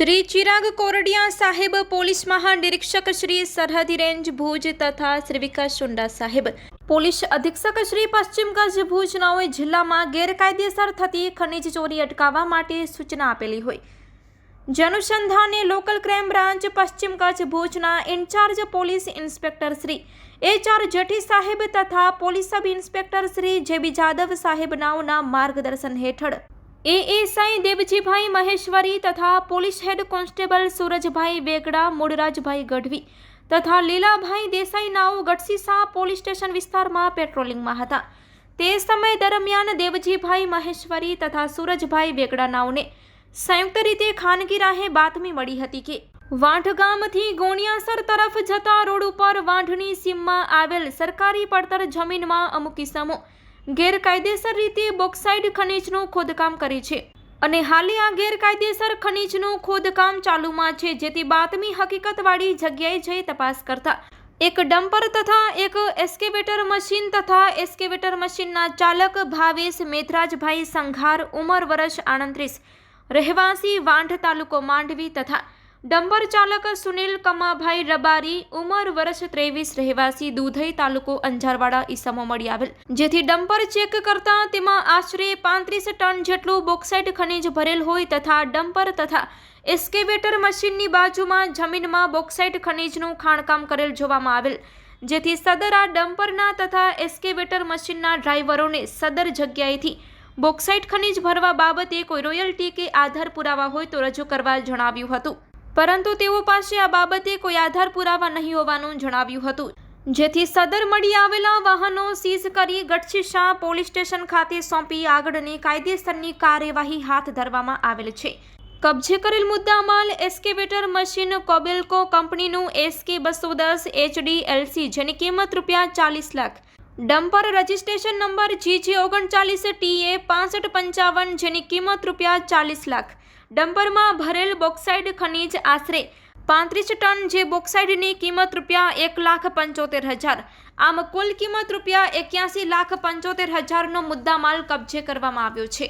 શ્રી ચિરાગ કોરડિયા સાહેબ પોલીસ મહાનિરીક્ષક શ્રી સરહદી રેન્જ ભુજ તથા શ્રી વિકાસ સુંડા સાહેબ. પોલીસ અધિક્ષક શ્રી પશ્ચિમ કચ્છ ભુજનાઓએ જિલ્લામાં ગેરકાયદેસર થતી ખનીજ ચોરી અટકાવવા માટે સૂચના આપેલી હોય. જનુસંધાને લોકલ ક્રાઇમ બ્રાન્ચ પશ્ચિમ કચ્છ ભુજના incharge police inspector Shri H R Jethi સાહેબ તથા police sub inspector Shri J B Jadav સાહેબ નાઓના માર્ગદર્શન હેઠળ એએસઆઈ દેવજીભાઈ મહેશ્વરી તથા police head constable Surajbhai Vegda Mulrajbhai Gadhvi તથા લીલાભાઈ દેસાઈ નાઓ ગઢસીસા પોલીસ સ્ટેશન વિસ્તારમાં પેટ્રોલિંગમાં હતા. તે સમય દરમિયાન દેવજીભાઈ મહેશ્વરી તથા સુરજભાઈ વેગડા નાઓને સંયુક્ત રીતે ખાનગી રાહે બાતમી મળી હતી કે વાંઢ ગામથી ગોણિયાસર તરફ જતા રોડ ઉપર વાંઢની સીમમાં આવેલ સરકારી પડતર જમીનમાં અમુક કિસ્સામો ગેરકાયદેસર રીતે બોક્સાઇડ ખનીજનું ખોદકામ કરે છે. અને હાલે આ ગેરકાયદેસર ખનીજનું ખોદકામ ચાલુમાં છે, જેથી બાતમી હકીકતવાળી જગ્યાએ જઈ તપાસ કરતા. એક ડમ્પર તથા એક એસ્કેવેટર મશીન તથા એસ્કેવેટર મશીનના ચાલક ભાવેશ મેથરાજભાઈ સંઘાર ઉંમર વર્ષ આણત્રીસ. રહેવાસી વાંઢ તાલુકો માંડવી તથા ડમ્પર ચાલક સુનિલ કમાભાઈ રબારી ઉંમર વર્ષ ત્રેવીસ રહેવાસી દૂધઈ તાલુકો અંજારવાડા ઈસમો મળી આવેલ. જેથી ડમ્પર ચેક કરતા તેમાં આશરે પાંત્રીસ ટન જેટલું બોક્સાઇટ ખનીજ ભરેલ હોય તથા ડમ્પર તથા એસ્કેવેટર મશીનની બાજુમાં જમીનમાં બોક્સાઇટ ખનીજનું ખાણકામ કરેલ જોવામાં આવેલ. જેથી સદર આ ડમ્પરના તથા એસ્કેવેટર મશીનના ડ્રાઈવરોને સદર જગ્યાએથી બોક્સાઇટ ખનીજ ભરવા બાબતે કોઈ રોયલ્ટી કે આધાર પુરાવા હોય તો રજૂ કરવા જણાવ્યું હતું. પરંતુ તેઓ પાસે આ બાબતે કોઈ આધાર પુરાવા નહીં હોવાનું જણાવ્યું હતું. જેથી સદર મળી આવેલા વાહનો સીઝ કરી ગઢશીશા પોલીસ સ્ટેશન ખાતે સોંપી આગળની કાયદેસરની કાર્યવાહી હાથ ધરવામાં આવેલ છે. કબજે કરેલ મુદ્દામાલ એસ્કેવેટર મશીન કોબેલ્કો કંપનીનું એસકે બસો દસ એચડી એલસી જેની કિંમત રૂપિયા ચાલીસ lakh dumper registration number G J ઓગણચાલીસ ટીએ પાસઠ પંચાવન જેની કિંમત રૂપિયા ચાલીસ લાખ. ડમ્પરમાં ભરેલ બોક્સાઇડ ખનીજ આશરે પાંત્રીસ ટન જે બોક્સાઇડની કિંમત રૂપિયા એક લાખ પંચોતેર હજાર. આમ કુલ કિંમત રૂપિયા એક્યાસી લાખ પંચોતેર હજારનો મુદ્દામાલ કબજે કરવામાં આવ્યો છે.